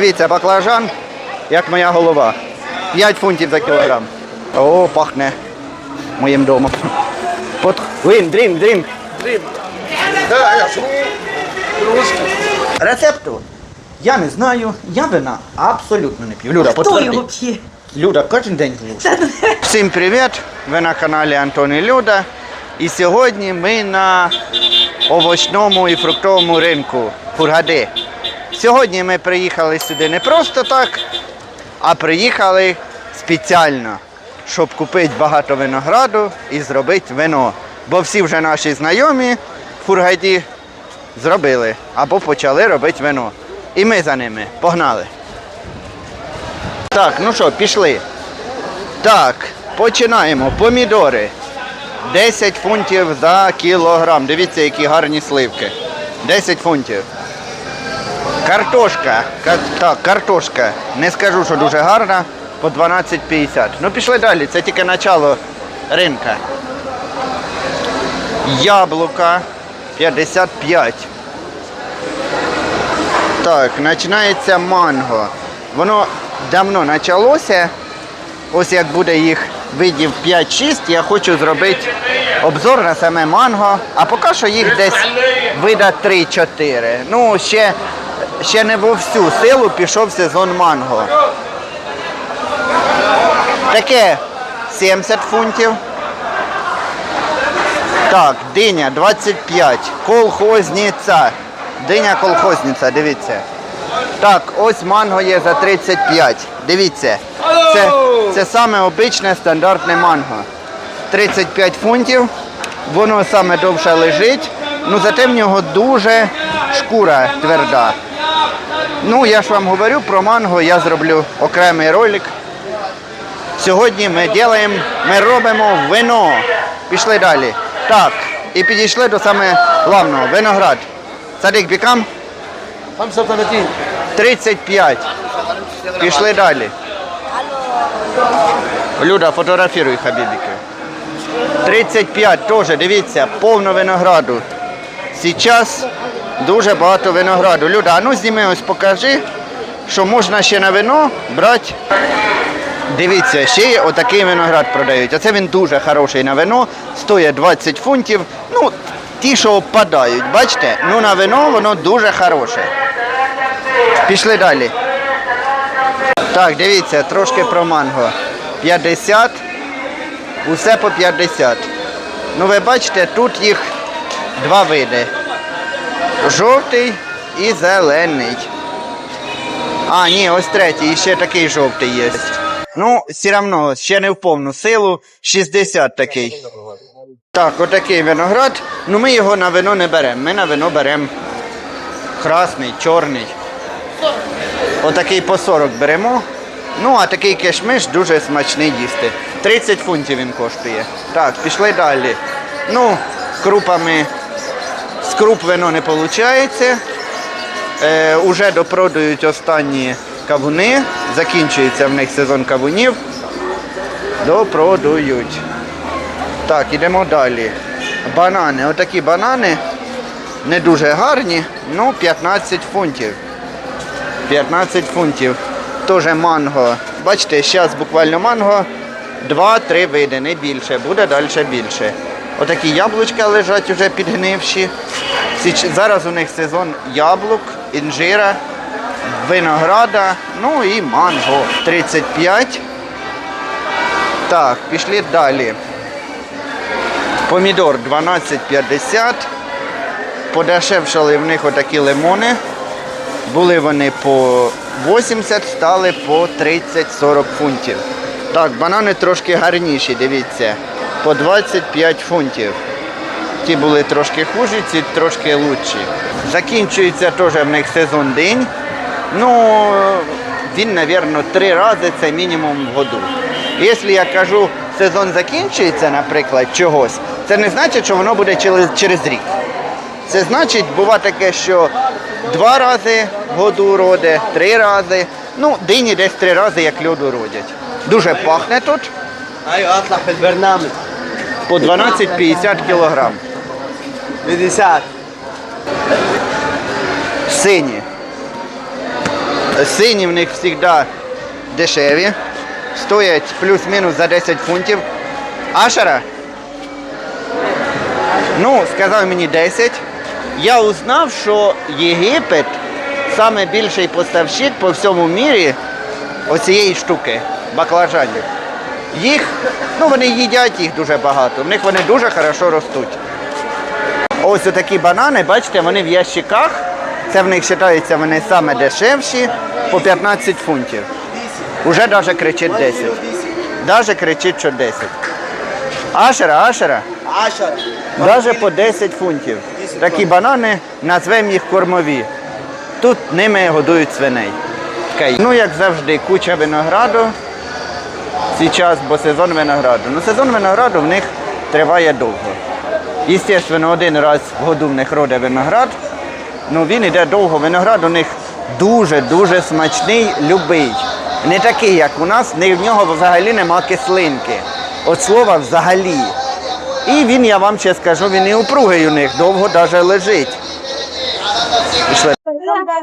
Дивіться, баклажан, як моя голова. 5 фунтів за кілограм. О, пахне моїм домом. Под... Вин. Да, я ж Рецепту я не знаю, я вина абсолютно не п'ю. Люда, Хто його п'є? Люда, кожен день п'ю. Всім привіт! Ви на каналі Антон і Люда. І сьогодні ми на овочному і фруктовому ринку Хургади. Сьогодні ми приїхали сюди не просто так, а приїхали спеціально, щоб купити багато винограду і зробити вино. Бо всі вже наші знайомі в Хургаді зробили або почали робити вино. І ми за ними погнали. Так, ну що, пішли. Так, починаємо. Помідори. 10 фунтів за кілограм. Дивіться, які гарні сливки. 10 фунтів. Картошка. Ка- Так, картошка. Не скажу, що дуже гарна. По 12,50. Ну пішли далі, це тільки начало ринка. Яблука 55. Так, починається манго. Воно давно почалося. Ось як буде їх видів 5-6, я хочу зробити обзор на саме манго, а поки що їх десь вида 3-4. Ну, ще, ще не во всю силу пішов сезон манго. Таке 70 фунтів. Так, диня 25. Колхозниця. Диня колхозниця, дивіться. Так, ось манго є за 35. Дивіться. Це, це саме обичне стандартне манго. 35 фунтів. Воно саме довше лежить. Ну зате в нього дуже шкура тверда. Ну, я ж вам говорю про манго, я зроблю окремий ролик. Сьогодні ми ділаємо, ми робимо вино. Пішли далі. Так, і підійшли до саме главного виноград. Садик бікам 35 35. Пішли далі. Люда, фотографіруй хабібіки. 35 теж, дивіться, повно винограду. Зараз дуже багато винограду. Люда, а ну зніми ось покажи, що можна ще на вино брати. Дивіться, ще є отакий виноград продають. Оце він дуже хороший на вино, стоїть 20 фунтів. Ну, ті, що обпадають, бачите? Ну на вино воно дуже хороше. Пішли далі. Так, дивіться, трошки про манго. 50. Усе по 50. Ну ви бачите, тут їх два види. Жовтий і зелений. А, ні, ось третій, ще такий жовтий є. Ну, все одно, ще не в повну силу. 60 такий. Так, отакий виноград. Ну ми його на вино не беремо. Ми на вино беремо красний, чорний. Отакий по 40 беремо. Ну, а такий кишмиш дуже смачний їсти. 30 фунтів він коштує. Так, пішли далі. Ну, крупами з круп вино не виходить. Е, уже допродають останні кавуни. Закінчується в них сезон кавунів. Допродають. Так, ідемо далі. Банани. Отакі банани не дуже гарні, ну 15 фунтів. 15 фунтів. Теж манго. Бачите, зараз буквально манго 2-3 види, не більше, буде далі більше. Отакі яблучка лежать уже підгнивші. Зараз у них сезон яблук, інжира, винограда, ну і манго. 35. Так, пішли далі. Помідор 12,50. Подешевшали в них отакі лимони. Були вони по 80, стали по 30-40 фунтів. Так, банани трошки гарніші, дивіться. По 25 фунтів. Ті були трошки хужі, ці трошки лучші. Закінчується теж в них сезон день. Ну, він, мабуть, три рази це мінімум в году. Якщо я кажу, сезон закінчується, наприклад, чогось, це не значить, що воно буде через, рік. Це значить, бува таке, що два рази в году роде, три рази. Ну, дині десь три рази, як льоду родять. Дуже пахне тут. По 12,50 кілограм. 50 Сині. Сині в них завжди дешеві. Стоять плюс-мінус за 10 фунтів. Ашера? Ну, сказав мені 10. Я узнав, що Єгипет саме більший поставщик по всьому мірі оцієї штуки, баклажанів. Їх, ну вони їдять їх дуже багато, в них вони дуже хорошо ростуть. Ось такі банани, бачите, вони в ящиках. Це в них вважається, вони саме дешевші, по 15 фунтів. Уже навіть кричить 10. Навіть кричить, що 10. Ашера, ашера. Ашера. Навіть по 10 фунтів. Такі банани, назвемо їх кормові. Тут ними годують свиней. Ну, як завжди, куча винограду зараз, бо сезон винограду. Ну, сезон винограду в них триває довго. Звісно, один раз в году в них роде виноград. але Він йде довго. Виноград у них дуже-дуже смачний, любий. Не такий, як у нас, не в нього взагалі нема кислинки. От слова взагалі. І він, я вам ще скажу, він і упругий у них, довго навіть лежить.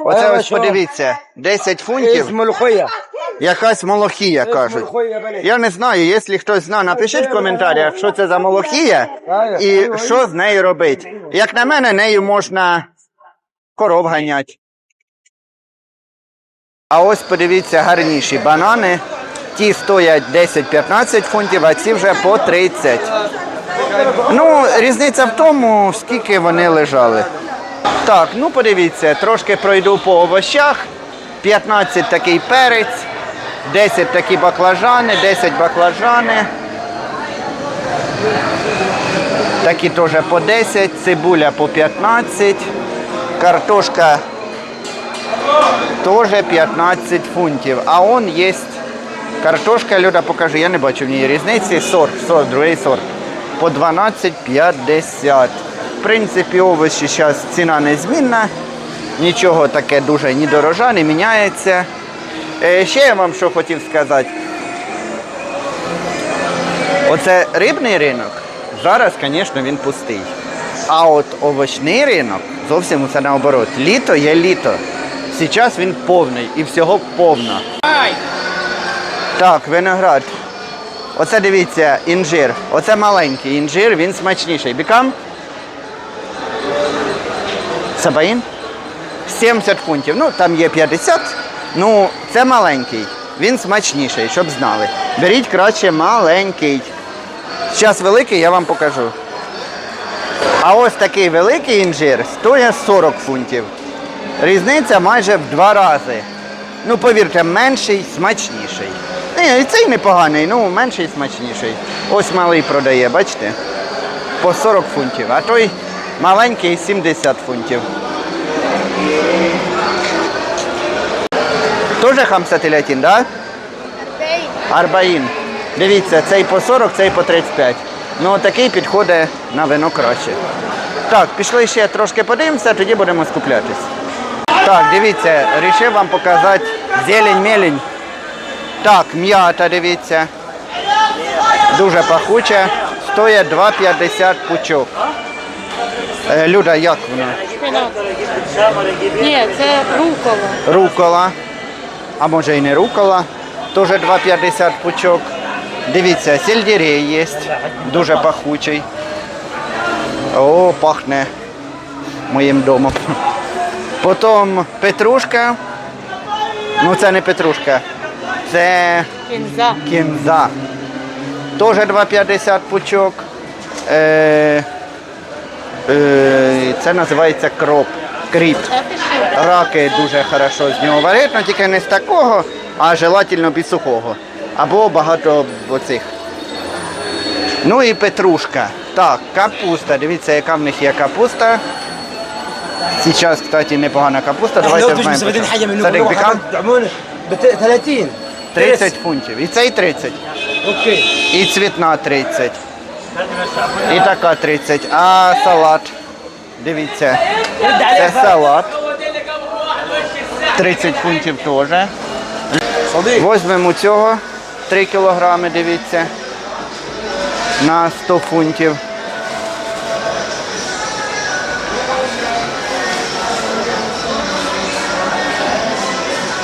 Оце ось подивіться, 10 фунтів. Якась молохія кажуть. Я не знаю, якщо хтось знає, напишіть в коментарях, що це за молохія і що з нею робити. Як на мене, нею можна коров ганяти. А ось подивіться гарніші банани. Ті стоять 10-15 фунтів, а ці вже по 30. Ну, різниця в тому, скільки вони лежали. Так, ну подивіться, трошки пройду по овощах. 15 такий перець. 10 такі баклажани, 10 баклажани. Такі теж по 10, цибуля по 15, картошка теж 15 фунтів. А он є картошка, Люда, покажи, я не бачу в ній різниці. Сорт, сорт, другий сорт. По 12,50. В принципі, овочі зараз ціна незмінна. Нічого таке дуже ні дорожа, не міняється. Е, ще я вам що хотів сказати. Оце рибний ринок. Зараз, звісно, він пустий. А от овочний ринок зовсім усе наоборот. Літо є літо. Зараз він повний і всього повно. Так, виноград. Оце дивіться, інжир. Оце маленький інжир, він смачніший. Бікам? Сабаїн? 70 фунтів. Ну, там є 50. Ну, це маленький. Він смачніший, щоб знали. Беріть краще маленький. Зараз великий я вам покажу. А ось такий великий інжир стоїть 40 фунтів. Різниця майже в два рази. Ну, повірте, менший смачніший. Ні, і цей непоганий, ну менший смачніший. Ось малий продає, бачите? По 40 фунтів, а той маленький 70 фунтів. Тоже хамсателятін, так? Да? Арбаїн. Дивіться, цей по 40, цей по 35. Ну, такий підходить на вино краще. Так, пішли ще трошки подивимося, тоді будемо скуплятись. Так, дивіться, вирішив вам показати зелень-мелень. Так, м'ята, дивіться. Дуже пахуча. Стоїть 2,50 пучок. Е, Люда, як вона? Ні, це рукола. Рукола. А може і не рукола. Теж 2,50 пучок. Дивіться, сельдерей є. Дуже пахучий. О, пахне моїм домом. Потім петрушка. Ну це не петрушка. Це Кінза. кінза. Теж 2,50 пучок. Е, е, це називається кроп кріп. Раки дуже хорошо з нього варять, але тільки не з такого, а желательно під сухого. Або багато оцих. Ну і петрушка. Так, капуста. Дивіться, яка в них є капуста. Сейчас, кстати, непогана капуста. Давайте знаємо. 30 30 фунтів. І цей 30. Окей. І цвітна 30. І така 30. А салат. Дивіться, це салат. 30 фунтів теж. Возьмемо цього 3 кілограми, дивіться, на 100 фунтів.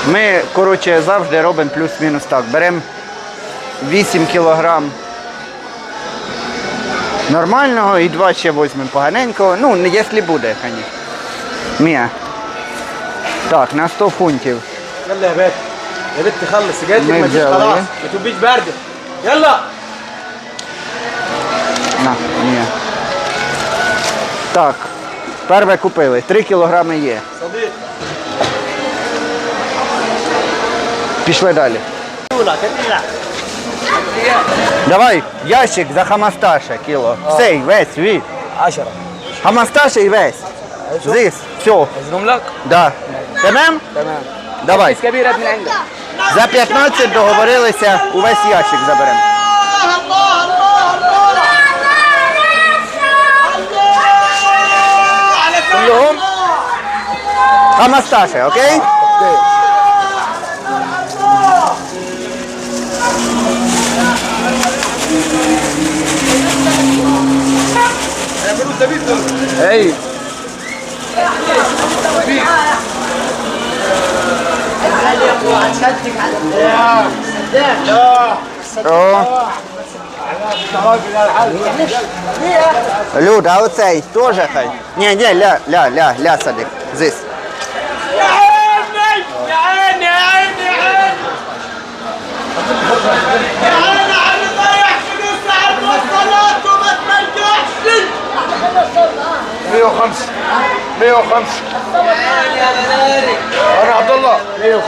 Ми, коротше, завжди робимо плюс-мінус так. Беремо 8 кілограм нормального і 2 ще візьмемо поганенького. Ну, не- якщо буде, звісно. Мія. Так, на 100 фунтів. يلا يا بنت يا بنت خلص جاتك ما ما تجيش يتجاوز. خلاص ما تبقيش بارده يلا На, ні. Так, перше купили. 3 кілограми є. صديق Пішли далі. Давай, ящик за хамасташа кіло. Сей, весь, від. 10 Хамасташа і весь. Зис, все, ازنم لك да. Темем? تمام Давай. كبيره من عندك За 15 договорилися, увесь ящик заберемо. كلهم Хамасташа, окей? اي Эй! Люд, а оцей теж хай? Ні, ні, ля, ля, ля, ля, садик. Здесь. 105 105 أنا عبد الله. 105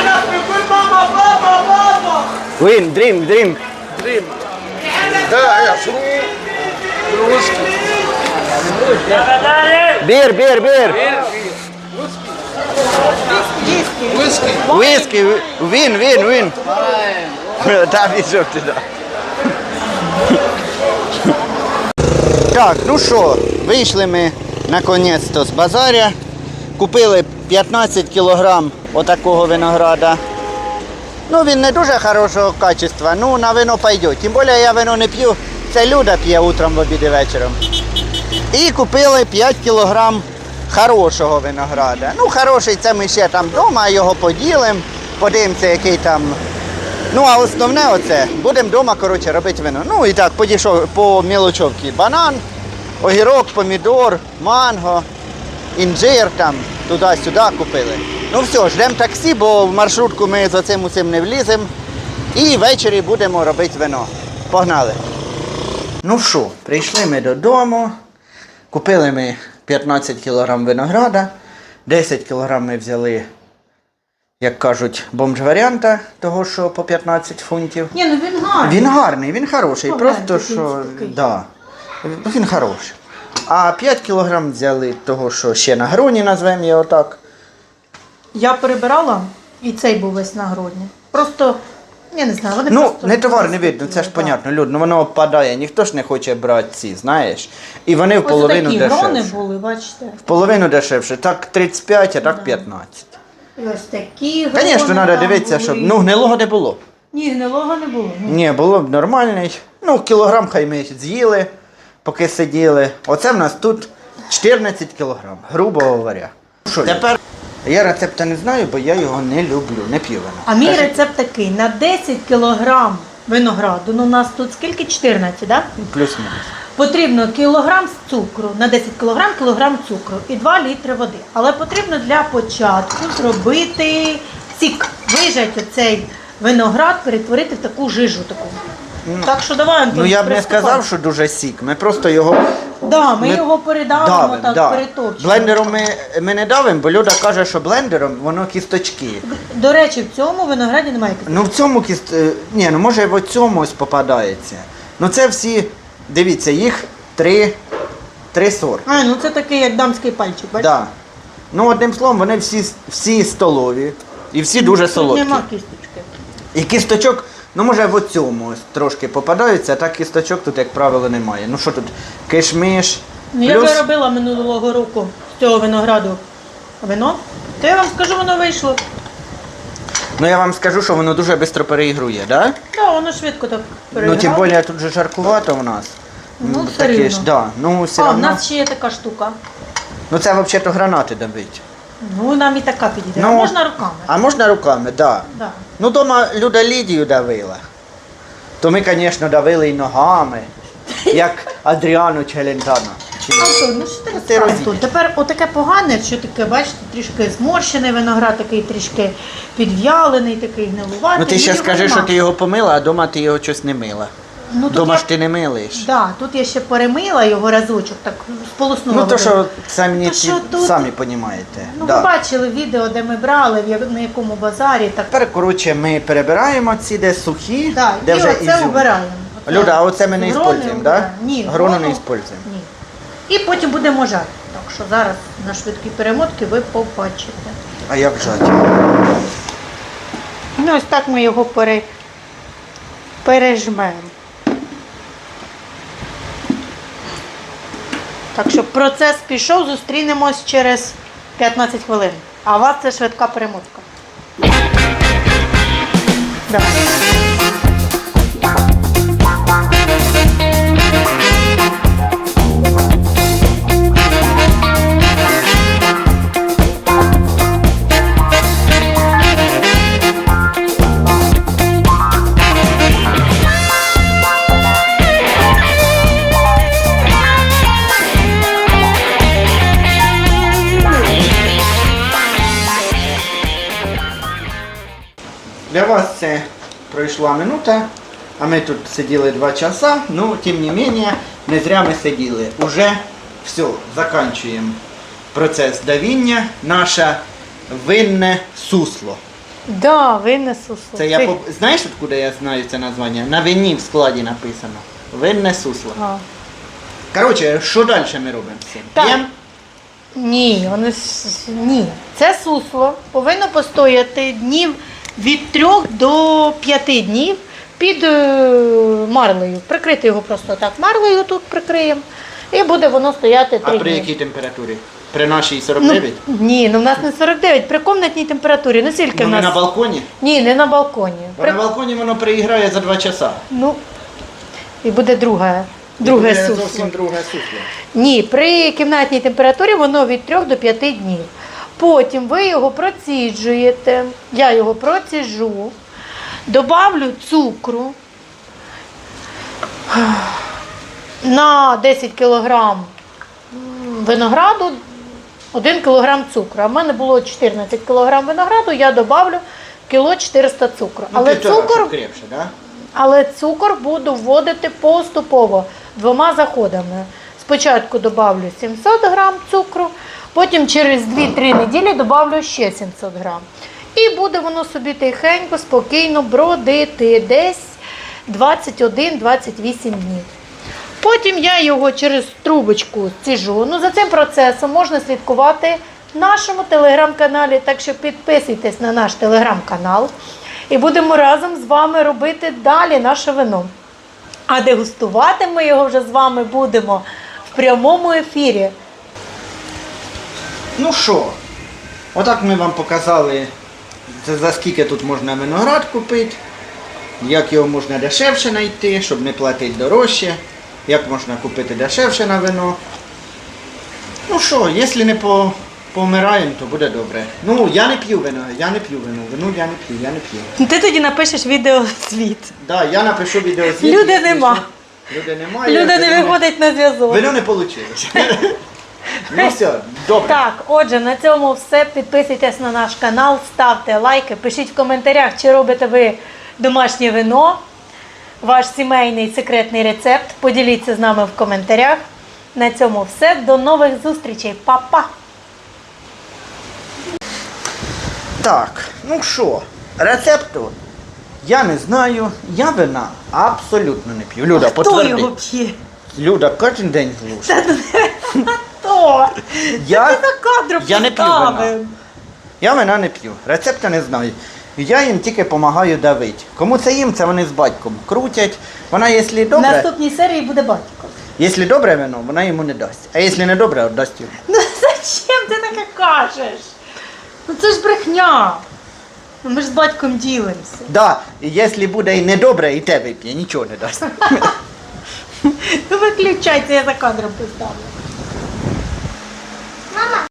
أنا بقول ماما بابا بابا وين؟ دريم دريم. دريم. ده يا شنو؟ بير بير بير. ويسكي. ويسكي. وين وين وين؟ تعرفي شفت ده؟ Так, ну що, вийшли ми наконець-то з базаря. Купили 15 кілограм отакого винограда. Ну, він не дуже хорошого качества, ну на вино пойде. Тим більше я вино не п'ю, це люда п'є утром, в обід і вечором. І купили 5 кілограм хорошого винограда. Ну, хороший це ми ще там вдома його поділимо, подивимося, який там. Ну, а основне оце, будемо вдома, коротше, робити вино. Ну і так, подійшов по мілочовці. Банан, огірок, помідор, манго, інжир там, туди-сюди купили. Ну все, ждемо таксі, бо в маршрутку ми за цим усім не вліземо. І ввечері будемо робити вино. Погнали. Ну що, прийшли ми додому. Купили ми 15 кг винограда, 10 кг ми взяли, як кажуть, бомж-варіанта, того, що по 15 фунтів. Ні, ну він гарний. Він гарний, він хороший, Погляньте, просто він що. Да, він хороший. А 5 кг взяли того, що ще на гроні назвемо його так. Я перебирала, і цей був весь на грудні. Просто, я не знаю, вони Ну, просто... не товар не видно, це ж понятно, Люд, ну воно опадає, ніхто ж не хоче брати ці, знаєш. І вони в половину такі дешевше. були, бачите. В половину дешевше. Так 35, а так 15. Ось такі Звісно, треба дивитися, були. щоб ну гнилого не було. Ні, гнилого не було. Ну, Ні, було б нормальний. Ну, кілограм хай ми з'їли, поки сиділи. Оце в нас тут 14 кілограм, грубо говоря. Що, тепер я рецепта не знаю, бо я його не люблю, не п'ю вино. А мій Кажи. рецепт такий, на 10 кілограм винограду, ну у нас тут скільки? 14, да? Плюс-мінус. Потрібно кілограм цукру, на 10 кілограм кілограм цукру і 2 літри води. Але потрібно для початку зробити сік, вижати оцей виноград, перетворити в таку жижу таку. так що давай, Антон, Ну я б не приступай. сказав, що дуже сік. Ми просто його Да, ми, Ми його передавимо, давимо. так, да. перетопчемо. Блендером ми, ми не давимо, бо Люда каже, що блендером воно кісточки. До речі, в цьому винограді немає кісток. Ну в цьому кіст... е, Ні, ну може в цьому ось попадається. Ну це всі, дивіться, їх три, три сорти. А, ну це такий, як дамський пальчик, бачиш? Да. Ну, одним словом, вони всі, всі столові і всі дуже Тут солодкі. нема кісточки. І кісточок, ну може в цьому трошки попадаються, а так кісточок тут, як правило, немає. Ну що тут, кишмиш. Ну, я Плюс, би минулого року з цього винограду вино, то я вам скажу, воно вийшло. Ну я вам скажу, що воно дуже швидко переігрує, да? Так, воно швидко так Ну тим більше тут же жаркувато у нас. Ну, все таке рівно. ж, да. Ну все А, в нас ще є така штука. Ну це взагалі гранати давить. Ну, нам і така підійде. Ну, а можна руками. А можна руками, так. Да. Да. Ну, дома Люда Лідію давила. То ми, звісно, давили і ногами, як Адріану Челентано. Антон, ну що ти Ти розказуєш тут? Тепер отаке погане, що таке, бачите, трішки зморщений виноград, такий трішки підв'ялений, такий гнилуватий. Ну ти ще його скажи, нема. що ти його помила, а дома ти його щось не мила. Ну, тут дома я- ж ти не милиш. Да, тут я ще перемила його разочок, так сполоснула. Ну то що самі, То що ті- тут? самі розумієте. Ну, да. ви бачили відео, де ми брали, в на якому базарі. Так, Тепер, коротше, ми перебираємо ці, де сухі, да, де і вже оце ізюм. обираємо. Оце Люда, а оце ми не грони используємо, да? обираємо. Ні, Грону не грону- используємо. Ні. І потім будемо жарити. Так що зараз на швидкій перемотці ви побачите. А як жати? Ну, ось так ми його пере... пережмемо. Так що процес пішов, зустрінемось через 15 хвилин. А у вас це швидка перемотка. Давай. Пройшла минута, а ми тут сиділи два часа. Ну, тим не менее, не зря ми сиділи. Уже все, закінчуємо процес давіння. Наше винне сусло. Да, винне сусло. Це я Ти- по... знаєш, откуда я знаю це названня? На вині в складі написано. Винне сусло. А. Коротше, що далі ми робимо з цим? Так. П'ємо? Ні, вони с- ні. Це сусло повинно постояти днів від 3 до 5 днів під е, марлею. Прикрити його просто так марлею тут прикриємо. І буде воно стояти 3 А дні. при якій температурі? При нашій Ну, 49? ні, ну в нас не 49, при комнатній температурі. Ну скільки Ну, в нас? на балконі? Ні, не на балконі. Бо При... на балконі воно приіграє за 2 часа. Ну, і буде друге, друге сусло. Зовсім друге сусло. Ні, при кімнатній температурі воно від 3 до 5 днів. Потім ви його проціджуєте, я його проціжу, добавлю цукру на 10 кг винограду 1 кг цукру. А в мене було 14 кг винограду, я добавлю кіло 400 цукру. Ну, Але півтора, цукор крепше, да? але цукор буду вводити поступово двома заходами. Спочатку добавлю 700 грам цукру, потім через 2-3 неділі добавлю ще 700 грам. І буде воно собі тихенько, спокійно бродити десь 21-28 днів. Потім я його через трубочку ціжу. Ну, за цим процесом можна слідкувати в нашому телеграм-каналі. Так що підписуйтесь на наш телеграм-канал і будемо разом з вами робити далі наше вино. А дегустувати ми його вже з вами будемо в прямому ефірі. Ну що, отак ми вам показали, за, скільки тут можна виноград купити, як його можна дешевше знайти, щоб не платити дорожче, як можна купити дешевше на вино. Ну що, якщо не по, помираємо, то буде добре. Ну, я не п'ю вино, я не п'ю вино, вино я не п'ю, я не п'ю. Ти тоді напишеш відеозвіт. Да, я напишу відео Люди нема. Люди немає. Люди не виходять на зв'язок. Вино не вийшло. ну все, добре. Так, отже, на цьому все. Підписуйтесь на наш канал, ставте лайки, пишіть в коментарях, чи робите ви домашнє вино, ваш сімейний секретний рецепт. Поділіться з нами в коментарях. На цьому все. До нових зустрічей. Па-па! Так, ну що, рецепту я не знаю, я вина абсолютно не п'ю. Люда, Хто потверди. його п'є? Люда, кожен день глуше. Я, Ти за кадром я не п'ю вина. Я вина не п'ю. Рецепта не знаю. Я їм тільки допомагаю давити. Кому це їм, це вони з батьком крутять. Вона, якщо В наступній серії буде батько. якщо добре вино, вона йому не дасть. А якщо не добре, віддасть йому. Ну зачем ти таке кажеш? Ну це ж брехня. Ну, Ми ж з батьком ділимося. Да, і якщо буде і недобре, і те вип'є, нічого не дасть. Ну виключайте, я за кадром поставлю. 妈妈。